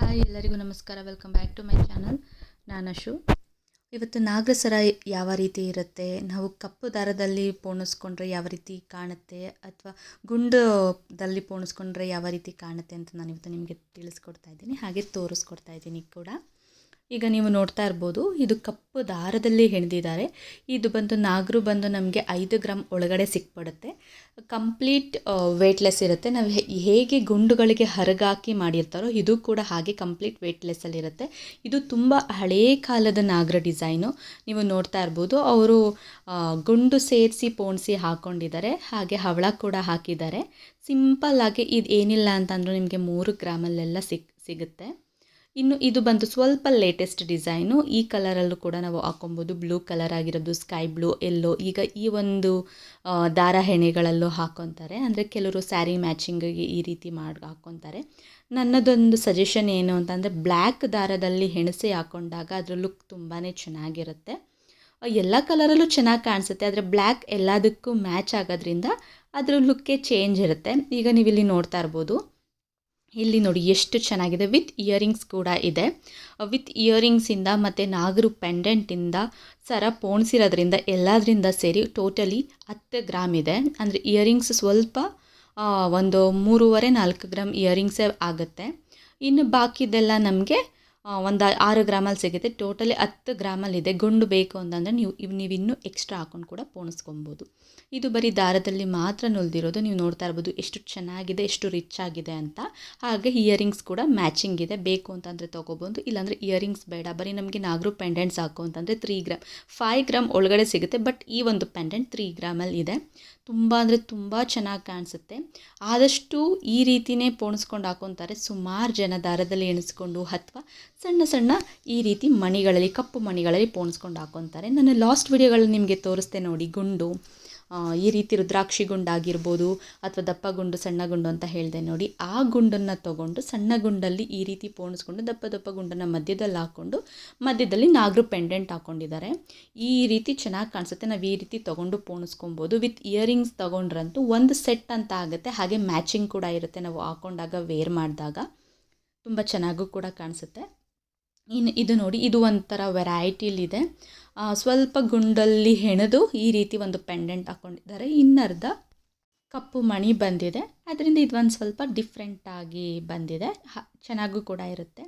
Hi, ಎಲ್ಲರಿಗೂ ನಮಸ್ಕಾರ. Welcome back to my channel ನಾನು ಅಶು. ಇವತ್ತು ನಾಗಸರ ಯಾವ ರೀತಿ ಇರುತ್ತೆ? ನಾವು ಕಪ್ಪು ದಾರದಲ್ಲಿ ಪೋಣಿಸ್ಕೊಂಡ್ರೆ ಯಾವ ರೀತಿ ಕಾಣುತ್ತೆ? ಅಥವಾ ಗುಂಡದಲ್ಲಿ ಪೋಣಿಸ್ಕೊಂಡ್ರೆ ಯಾವ ರೀತಿ ಕಾಣುತ್ತೆ ಅಂತ ನಾನು ಇವತ್ತು ನಿಮಗೆ ತಿಳಿಸ್ಕೊಡ್ತಾ ಇದ್ದೀನಿ. ಹಾಗೆ ತೋರಿಸ್ಕೊಡ್ತಾ ಇದ್ದೀನಿ ಕೂಡ. ಈಗ ನೀವು ನೋಡ್ತಾ ಇರ್ಬೋದು, ಇದು ಕಪ್ಪು ದಾರದಲ್ಲಿ ಹೆಣೆದಿದ್ದಾರೆ. ಇದು ಬಂದು ನಾಗರು ಬಂದು ನಮಗೆ ಐದು ಗ್ರಾಮ್ ಒಳಗಡೆ ಸಿಕ್ಬಿಡುತ್ತೆ. ಕಂಪ್ಲೀಟ್ ವೆಯ್ಟ್ಲೆಸ್ ಇರುತ್ತೆ. ನಾವು ಹೇಗೆ ಗುಂಡುಗಳಿಗೆ ಹರಗಾಕಿ ಮಾಡಿರ್ತಾರೋ, ಇದು ಕೂಡ ಹಾಗೆ ಕಂಪ್ಲೀಟ್ ವೇಟ್ಲೆಸ್ಸಲ್ಲಿರುತ್ತೆ ಇದು ತುಂಬ ಹಳೇ ಕಾಲದ ನಾಗರ ಡಿಸೈನು. ನೀವು ನೋಡ್ತಾ ಇರ್ಬೋದು, ಅವರು ಗುಂಡು ಸೇರಿಸಿ ಪೋಣಿಸಿ ಹಾಕ್ಕೊಂಡಿದ್ದಾರೆ ಹಾಗೆ ಹವಳ ಕೂಡ ಹಾಕಿದ್ದಾರೆ. ಸಿಂಪಲ್ ಆಗಿ ಇದು ಏನಿಲ್ಲ ಅಂತಂದರೂ ನಿಮಗೆ ಮೂರು ಗ್ರಾಮಲ್ಲೆಲ್ಲ ಸಿಕ್, ಸಿಗುತ್ತೆ. ಇನ್ನು ಇದು ಬಂದು ಸ್ವಲ್ಪ ಲೇಟೆಸ್ಟ್ ಡಿಸೈನು ಈ ಕಲರಲ್ಲೂ ಕೂಡ ನಾವು ಹಾಕೊಬೋದು ಬ್ಲೂ ಕಲರ್ ಆಗಿರೋದು ಸ್ಕೈ ಬ್ಲೂ ಎಲ್ಲೋ ಈಗ ಈ ಒಂದು ದಾರ ಹೆಣೆಗಳಲ್ಲೂ ಹಾಕೊತಾರೆ ಅಂದರೆ ಕೆಲವರು ಸ್ಯಾರಿ ಮ್ಯಾಚಿಂಗಿಗೆ ಈ ರೀತಿ ಮಾಡಿ, ಹಾಕ್ಕೊತಾರೆ. ನನ್ನದೊಂದು ಸಜೆಷನ್ ಏನು ಅಂತಂದರೆ ಬ್ಲ್ಯಾಕ್ ದಾರದಲ್ಲಿ ಹೆಣಸೆ ಹಾಕೊಂಡಾಗ ಅದರ ಲುಕ್ ತುಂಬಾ ಚೆನ್ನಾಗಿರುತ್ತೆ. ಎಲ್ಲ ಕಲರಲ್ಲೂ ಚೆನ್ನಾಗಿ ಕಾಣಿಸುತ್ತೆ. ಆದರೆ ಬ್ಲ್ಯಾಕ್ ಎಲ್ಲದಕ್ಕೂ ಮ್ಯಾಚ್ ಆಗೋದ್ರಿಂದ ಅದರ ಲುಕ್ಕೇ ಚೇಂಜ್ ಇರುತ್ತೆ. ಈಗ ನೀವು ಇಲ್ಲಿ ನೋಡ್ತಾ ಇರ್ಬೋದು. ಇಲ್ಲಿ ನೋಡಿ ಎಷ್ಟು ಚೆನ್ನಾಗಿದೆ. ವಿತ್ ಇಯರಿಂಗ್ಸ್ ಕೂಡ ಇದೆ. ವಿತ್ ಇಯರಿಂಗ್ಸಿಂದ ಮತ್ತು ನಾಗರು ಪೆಂಡೆಂಟಿಂದ ಸರ ಪೋಣಿಸಿರೋದ್ರಿಂದ ಎಲ್ಲದರಿಂದ ಸೇರಿ ಟೋಟಲಿ ಹತ್ತು ಗ್ರಾಮ್ ಇದೆ. ಅಂದರೆ ಇಯರಿಂಗ್ಸ್ ಸ್ವಲ್ಪ ಒಂದು ಮೂರುವರೆ ನಾಲ್ಕು ಗ್ರಾಮ್ ಇಯರಿಂಗ್ಸೇ ಆಗುತ್ತೆ. ಇನ್ನು ಬಾಕಿದೆಲ್ಲ ನಮಗೆ ಒಂದು ಆರು ಗ್ರಾಮಲ್ಲಿ ಸಿಗುತ್ತೆ. ಟೋಟಲಿ ಹತ್ತು ಗ್ರಾಮಲ್ಲಿದೆ ಗುಂಡು ಬೇಕು ಅಂತಂದರೆ ನೀವು ಇವು ನೀವು ಇನ್ನೂ ಎಕ್ಸ್ಟ್ರಾ ಹಾಕೊಂಡು ಕೂಡ ಪೋಣಿಸ್ಕೊಬೋದು. ಇದು ಬರೀ ದಾರದಲ್ಲಿ ಮಾತ್ರ ನುಲ್ದಿರೋದು. ನೀವು ನೋಡ್ತಾ ಇರ್ಬೋದು ಎಷ್ಟು ಚೆನ್ನಾಗಿದೆ, ಎಷ್ಟು ರಿಚ್ ಆಗಿದೆ ಅಂತ. ಹಾಗೆ ಇಯರಿಂಗ್ಸ್ ಕೂಡ ಮ್ಯಾಚಿಂಗ್ ಇದೆ. ಬೇಕು ಅಂತಂದರೆ ತೊಗೊಬೋದು. ಇಲ್ಲಾಂದರೆ ಇಯರಿಂಗ್ಸ್ ಬೇಡ. ಬರೀ ನಮಗೆ ನಾಗರು ಪೆಂಡೆಂಟ್ಸ್ ಹಾಕು ಅಂತಂದರೆ ತ್ರೀ ಗ್ರಾಮ್ ಫೈವ್ ಗ್ರಾಮ್ ಒಳಗಡೆ ಸಿಗುತ್ತೆ ಬಟ್ ಈ ಒಂದು ಪೆಂಡೆಂಟ್ ತ್ರೀ ಗ್ರಾಮಲ್ಲಿ ಇದೆ. ತುಂಬ ಅಂದರೆ ತುಂಬ ಚೆನ್ನಾಗಿ ಕಾಣಿಸುತ್ತೆ. ಆದಷ್ಟು ಈ ರೀತಿನೇ ಪೋಣಿಸ್ಕೊಂಡು ಹಾಕೊತಾರೆ. ಸುಮಾರು ಜನ ದಾರದಲ್ಲಿ ಎಣಿಸ್ಕೊಂಡು, ಅಥವಾ ಸಣ್ಣ ಸಣ್ಣ ಈ ರೀತಿ ಮಣಿಗಳಲ್ಲಿ, ಕಪ್ಪು ಮಣಿಗಳಲ್ಲಿ ಪೋಣಿಸ್ಕೊಂಡು ಹಾಕೊತಾರೆ. ನಾನು ಲಾಸ್ಟ್ ವಿಡಿಯೋಗಳಲ್ಲಿ ನಿಮಗೆ ತೋರಿಸ್ತೆ ನೋಡಿ, ಗುಂಡು ಈ ರೀತಿ ರುದ್ರಾಕ್ಷಿ ಗುಂಡಾಗಿರ್ಬೋದು ಅಥವಾ ದಪ್ಪ ಗುಂಡು, ಸಣ್ಣ ಗುಂಡು ಅಂತ ಹೇಳಿದೆ ನೋಡಿ, ಆ ಗುಂಡನ್ನು ತೊಗೊಂಡು ಸಣ್ಣ ಗುಂಡಲ್ಲಿ ಈ ರೀತಿ ಪೋಣಿಸ್ಕೊಂಡು ದಪ್ಪ ದಪ್ಪ ಗುಂಡನ್ನು ಮಧ್ಯದಲ್ಲಿ ಹಾಕ್ಕೊಂಡು ಮಧ್ಯದಲ್ಲಿ ನಾಗರು ಪೆಂಡೆಂಟ್ ಹಾಕ್ಕೊಂಡಿದ್ದಾರೆ ಈ ರೀತಿ ಚೆನ್ನಾಗಿ ಕಾಣಿಸುತ್ತೆ. ನಾವು ಈ ರೀತಿ ತೊಗೊಂಡು ಪೋಣಿಸ್ಕೊಬೋದು. ವಿತ್ ಇಯರಿಂಗ್ಸ್ ತೊಗೊಂಡ್ರಂತೂ ಒಂದು ಸೆಟ್ ಅಂತ ಆಗುತ್ತೆ. ಹಾಗೆ ಮ್ಯಾಚಿಂಗ್ ಕೂಡ ಇರುತ್ತೆ. ನಾವು ಹಾಕ್ಕೊಂಡಾಗ ವೇರ್ ಮಾಡಿದಾಗ. ತುಂಬ ಚೆನ್ನಾಗೂ ಕೂಡ ಕಾಣಿಸುತ್ತೆ. ಇನ್ನು ಇದು ನೋಡಿ, ಇದು ಒಂಥರ ವೆರೈಟಿಲಿದೆ. ಸ್ವಲ್ಪ ಗುಂಡಲ್ಲಿ ಹೆಣೆದು ಈ ರೀತಿ ಒಂದು ಪೆಂಡೆಂಟ್ ಹಾಕ್ಕೊಂಡಿದ್ದಾರೆ ಇನ್ನರ್ಧ ಕಪ್ಪು ಮಣಿ ಬಂದಿದೆ. ಅದರಿಂದ ಇದು ಒಂದು ಸ್ವಲ್ಪ ಡಿಫ್ರೆಂಟಾಗಿ ಬಂದಿದೆ. ಚೆನ್ನಾಗೂ ಕೂಡ ಇರುತ್ತೆ.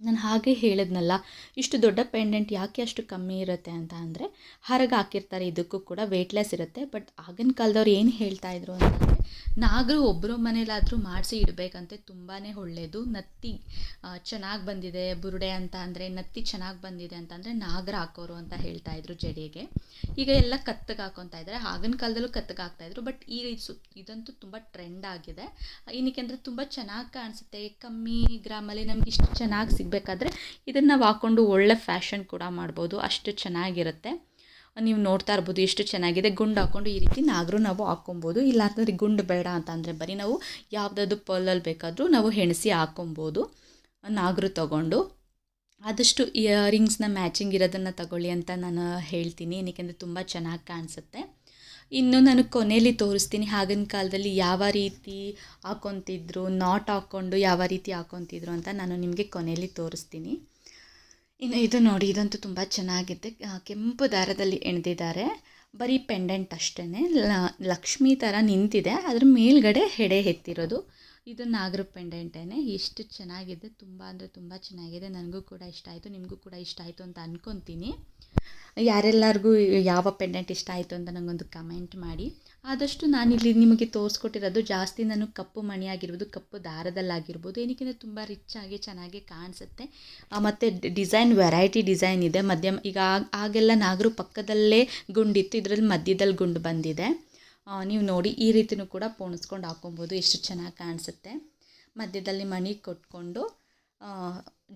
ನಾನು ಹಾಗೆ ಹೇಳಿದ್ನಲ್ಲ, ಇಷ್ಟು ದೊಡ್ಡ ಪೆಂಡೆಂಟ್ ಯಾಕೆ ಅಷ್ಟು ಕಮ್ಮಿ ಇರುತ್ತೆ ಅಂತ ಅಂದರೆ, ಹರಗೆ ಹಾಕಿರ್ತಾರೆ, ಇದಕ್ಕೂ ಕೂಡ ವೇಟ್ಲೆಸ್ ಇರುತ್ತೆ. ಬಟ್ ಆಗಿನ ಕಾಲದವ್ರು ಏನು ಹೇಳ್ತಾ ಅಂತ ನಾಗರು ಒಬ್ಬರ ಮನೇಲಾದರೂ ಮಾಡಿಸಿ ಇಡಬೇಕಂತೆ ತುಂಬಾ ಒಳ್ಳೆಯದು ನತ್ತಿ ಚೆನ್ನಾಗಿ ಬಂದಿದೆ ಬುರುಡೆ ಅಂತ ಅಂದರೆ, ನತ್ತಿ ಚೆನ್ನಾಗಿ ಬಂದಿದೆ ಅಂತಂದರೆ ನಾಗರ ಹಾಕೋರು ಅಂತ ಹೇಳ್ತಾ ಇದ್ರು ಜಡೆಗೆ. ಈಗ ಎಲ್ಲ ಕತ್ತಗೆ ಹಾಕೊತಾ ಇದ್ದಾರೆ ಆಗಿನ ಕಾಲದಲ್ಲೂ ಕತ್ತಗೆ ಹಾಕ್ತಾಯಿದ್ರು ಬಟ್ ಈಗ ಇದು ಸು, ಇದಂತೂ ತುಂಬ ಟ್ರೆಂಡ್ ಆಗಿದೆ. ಏನಕ್ಕೆ ಅಂದರೆ ತುಂಬ ಚೆನ್ನಾಗಿ ಕಾಣಿಸುತ್ತೆ. ಕಮ್ಮಿ ಗ್ರಾಮಲ್ಲಿ ನಮ್ಗೆ ಇಷ್ಟು ಚೆನ್ನಾಗಿ ಸಿಗಬೇಕಾದ್ರೆ ಇದನ್ನು ನಾವು ಹಾಕ್ಕೊಂಡು ಒಳ್ಳೆ ಫ್ಯಾಷನ್ ಕೂಡ ಮಾಡ್ಬೋದು. ಅಷ್ಟು ಚೆನ್ನಾಗಿರುತ್ತೆ. ನೀವು ನೋಡ್ತಾ ಇರ್ಬೋದು ಎಷ್ಟು ಚೆನ್ನಾಗಿದೆ. ಗುಂಡು ಹಾಕ್ಕೊಂಡು ಈ ರೀತಿ ನಾಗರು ನಾವು ಹಾಕ್ಕೊಬೋದು. ಇಲ್ಲ ಅಂತಂದರೆ ಗುಂಡು ಬೇಡ ಅಂತಂದರೆ ಬರೀ ನಾವು ಯಾವುದಾದ್ರು ಪರ್ಲಲ್ಲಿ ಬೇಕಾದರೂ ನಾವು ಹೆಣಸಿ ಹಾಕ್ಕೊಬೋದು. ನಾಗರು ತಗೊಂಡು. ಆದಷ್ಟು ಇಯರಿಂಗ್ಸ್ನ ಮ್ಯಾಚಿಂಗ್ ಇರೋದನ್ನು ತಗೊಳ್ಳಿ ಅಂತ ನಾನು ಹೇಳ್ತೀನಿ. ಏನಕ್ಕೆ ತುಂಬ ಚೆನ್ನಾಗಿ ಕಾಣಿಸುತ್ತೆ. ಇನ್ನು ನಾನು ಕೊನೆಯಲ್ಲಿ ತೋರಿಸ್ತೀನಿ. ಆಗಿನ ಕಾಲದಲ್ಲಿ ಯಾವ ರೀತಿ ಹಾಕೊತಿದ್ರು ನಾಟ್ ಹಾಕ್ಕೊಂಡು ಯಾವ ರೀತಿ ಹಾಕೊತಿದ್ರು ಅಂತ ನಾನು ನಿಮಗೆ ಕೊನೆಯಲ್ಲಿ ತೋರಿಸ್ತೀನಿ. ಇನ್ನು ಇದು ನೋಡಿ, ಇದಂತೂ ತುಂಬ ಚೆನ್ನಾಗಿದೆ. ಕೆಂಪು ದಾರದಲ್ಲಿ ಎಣ್ದಿದ್ದಾರೆ. ಬರೀ ಪೆಂಡೆಂಟ್ ಅಷ್ಟೇ ಲಕ್ಷ್ಮಿ ಥರ ನಿಂತಿದೆ. ಅದ್ರ ಮೇಲ್ಗಡೆ ಹೆಡೆ ಎತ್ತಿರೋದು. ಇದು ನಾಗರ ಪೆಂಡೆಂಟೇನೆ ಎಷ್ಟು ಚೆನ್ನಾಗಿದೆ. ತುಂಬ ಅಂದರೆ ತುಂಬ ಚೆನ್ನಾಗಿದೆ. ನನಗೂ ಕೂಡ ಇಷ್ಟ ಆಯಿತು. ನಿಮಗೂ ಕೂಡ ಇಷ್ಟ ಆಯಿತು ಅಂತ ಅನ್ಕೊತೀನಿ. ಯಾರೆಲ್ಲರಿಗೂ ಯಾವ ಪೆಂಡೆಂಟ್ ಇಷ್ಟ ಆಯಿತು ಅಂತ ನನಗೊಂದು ಕಮೆಂಟ್ ಮಾಡಿ. ಆದಷ್ಟು ನಾನಿಲ್ಲಿ ನಿಮಗೆ ತೋರಿಸ್ಕೊಟ್ಟಿರೋದು ಜಾಸ್ತಿ ನಾನು ಕಪ್ಪು ಮಣಿಯಾಗಿರ್ಬೋದು, ಕಪ್ಪು ದಾರದಲ್ಲಾಗಿರ್ಬೋದು ಏನಕ್ಕೆ ತುಂಬ ರಿಚ್ ಆಗಿ ಚೆನ್ನಾಗಿ ಕಾಣಿಸುತ್ತೆ. ಮತ್ತು ಡಿಸೈನ್ ವೆರೈಟಿ ಡಿಸೈನ್ ಇದೆ. ಮಧ್ಯಮ, ಈಗ ಆಗೆಲ್ಲ ನಾಗರು ಪಕ್ಕದಲ್ಲೇ ಗುಂಡಿತ್ತು, ಇದರಲ್ಲಿ ಮಧ್ಯದಲ್ಲಿ ಗುಂಡು ಬಂದಿದೆ. ನೀವು ನೋಡಿ, ಈ ರೀತಿನೂ ಕೂಡ ಪೋಣಿಸ್ಕೊಂಡು ಹಾಕೊಬೋದು ಎಷ್ಟು ಚೆನ್ನಾಗಿ ಕಾಣಿಸುತ್ತೆ. ಮಧ್ಯದಲ್ಲಿ ಮಣಿ ಕೊಟ್ಕೊಂಡು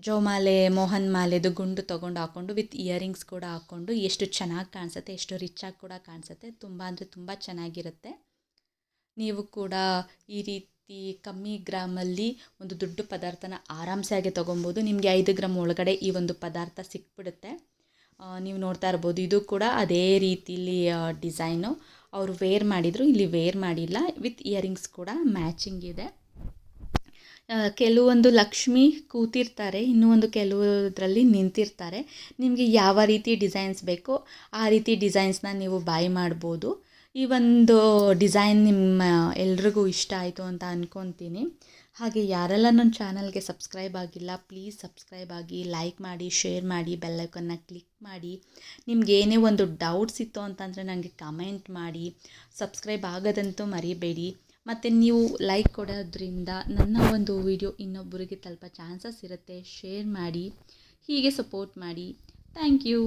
ಜೋಮಾಲೆ ಮೋಹನ್ ಮಾಲೆದು ಗುಂಡು ತೊಗೊಂಡು ಹಾಕ್ಕೊಂಡು ವಿತ್ ಇಯರಿಂಗ್ಸ್ ಕೂಡ ಹಾಕ್ಕೊಂಡು ಎಷ್ಟು ಚೆನ್ನಾಗಿ ಕಾಣಿಸುತ್ತೆ, ಎಷ್ಟು ರಿಚಾಗಿ ಕೂಡ ಕಾಣಿಸುತ್ತೆ, ತುಂಬ ಅಂದರೆ ತುಂಬ ಚೆನ್ನಾಗಿರುತ್ತೆ. ನೀವು ಕೂಡ ಈ ರೀತಿ ಕಮ್ಮಿ ಗ್ರಾಮಲ್ಲಿ ಒಂದು ದೊಡ್ಡ ಪದಾರ್ಥನ ಆರಾಮ್ಸೆ ಆಗಿ ತೊಗೊಬೋದು. ನಿಮಗೆ ಐದು ಗ್ರಾಮ್ ಒಳಗಡೆ ಈ ಒಂದು ಪದಾರ್ಥ ಸಿಕ್ಬಿಡುತ್ತೆ. ನೀವು ನೋಡ್ತಾ ಇರ್ಬೋದು, ಇದು ಕೂಡ ಅದೇ ರೀತಿಲಿ ಡಿಸೈನು. ಅವರು ವೇರ್ ಮಾಡಿದರು, ಇಲ್ಲಿ ವೇರ್ ಮಾಡಿಲ್ಲ. ವಿತ್ ಇಯರಿಂಗ್ಸ್ ಕೂಡ ಮ್ಯಾಚಿಂಗ್ ಇದೆ. ಕೆಲವೊಂದು ಲಕ್ಷ್ಮಿ ಕೂತಿರ್ತಾರೆ, ಇನ್ನೂ ಒಂದು ಕೆಲವುದರಲ್ಲಿ ನಿಂತಿರ್ತಾರೆ. ನಿಮಗೆ ಯಾವ ರೀತಿ ಡಿಸೈನ್ಸ್ ಬೇಕೋ ಆ ರೀತಿ ಡಿಸೈನ್ಸ್ನ ನೀವು ಬೈ ಮಾಡ್ಬೋದು. ಈ ಒಂದು ಡಿಸೈನ್ ನಿಮ್ಮ ಎಲ್ರಿಗೂ ಇಷ್ಟ ಆಯಿತು ಅಂತ ಅಂದ್ಕೊತೀನಿ ಹಾಗೆ ಯಾರೆಲ್ಲ ನನ್ನ ಚಾನಲ್ಗೆ ಸಬ್ಸ್ಕ್ರೈಬ್ ಆಗಿಲ್ಲ, ಪ್ಲೀಸ್ ಸಬ್ಸ್ಕ್ರೈಬ್ ಆಗಿ, ಲೈಕ್ ಮಾಡಿ, ಶೇರ್ ಮಾಡಿ ಬೆಲ್ಲೈಕನ್ನ ಕ್ಲಿಕ್ ಮಾಡಿ. ನಿಮ್ಗೆ ಏನೇ ಒಂದು ಡೌಟ್ಸ್ ಇತ್ತು ಅಂತಂದರೆ ನನಗೆ ಕಮೆಂಟ್ ಮಾಡಿ. ಸಬ್ಸ್ಕ್ರೈಬ್ ಆಗೋದಂತೂ ಮರಿಬೇಡಿ. ಮತ್ತು ನೀವು ಲೈಕ್ ಕೊಡೋದ್ರಿಂದ ನನ್ನ ಒಂದು ವಿಡಿಯೋ ಇನ್ನೊಬ್ಬರಿಗೆ ತಲುಪ ಚಾನ್ಸಸ್ ಇರುತ್ತೆ. ಶೇರ್ ಮಾಡಿ, ಹೀಗೆ ಸಪೋರ್ಟ್ ಮಾಡಿ. Thank you